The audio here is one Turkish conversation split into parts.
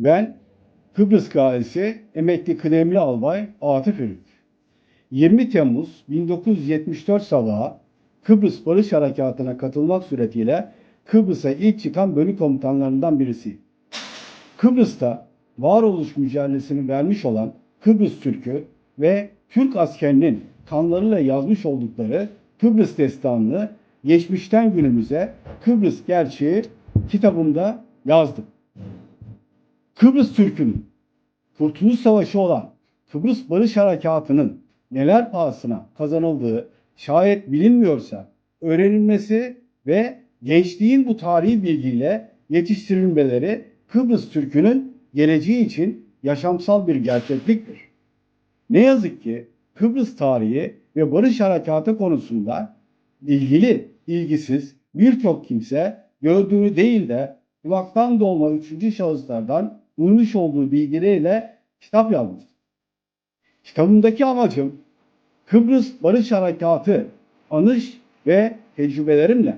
Ben Kıbrıs gazisi emekli kıdemli albay Atıf Ürük. 20 Temmuz 1974 sabahı Kıbrıs Barış Harekatı'na katılmak suretiyle Kıbrıs'a ilk çıkan bölük komutanlarından birisi. Kıbrıs'ta varoluş mücadelesini vermiş olan Kıbrıs Türk'ü ve Türk askerinin kanlarıyla yazmış oldukları Kıbrıs destanını geçmişten günümüze Kıbrıs gerçeği kitabımda yazdım. Kıbrıs Türk'ünün Kurtuluş Savaşı olan Kıbrıs Barış Harekatı'nın neler pahasına kazanıldığı şayet bilinmiyorsa öğrenilmesi ve gençliğin bu tarihi bilgiyle yetiştirilmeleri Kıbrıs Türk'ünün geleceği için yaşamsal bir gerçekliktir. Ne yazık ki Kıbrıs tarihi ve barış harekatı konusunda ilgili, ilgisiz birçok kimse gördüğünü değil de kulaktan dolma üçüncü şahıslardan duymuş olduğu bilgileriyle kitap yazmış. Kitabımdaki amacım Kıbrıs Barış Harekatı anış ve tecrübelerimle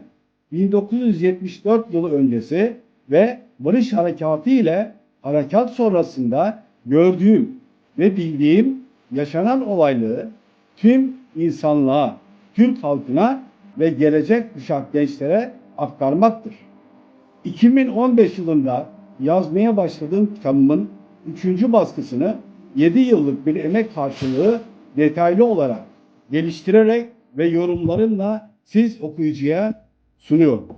1974 yılı öncesi ve Barış Harekatı ile harekat sonrasında gördüğüm ve bildiğim yaşanan olayları tüm insanlığa, Türk halkına ve gelecek kuşak gençlere aktarmaktır. 2015 yılında yazmaya başladığım kitabımın 3. baskısını 7 yıllık bir emek karşılığı detaylı olarak geliştirerek ve yorumlarımla siz okuyucuya sunuyorum.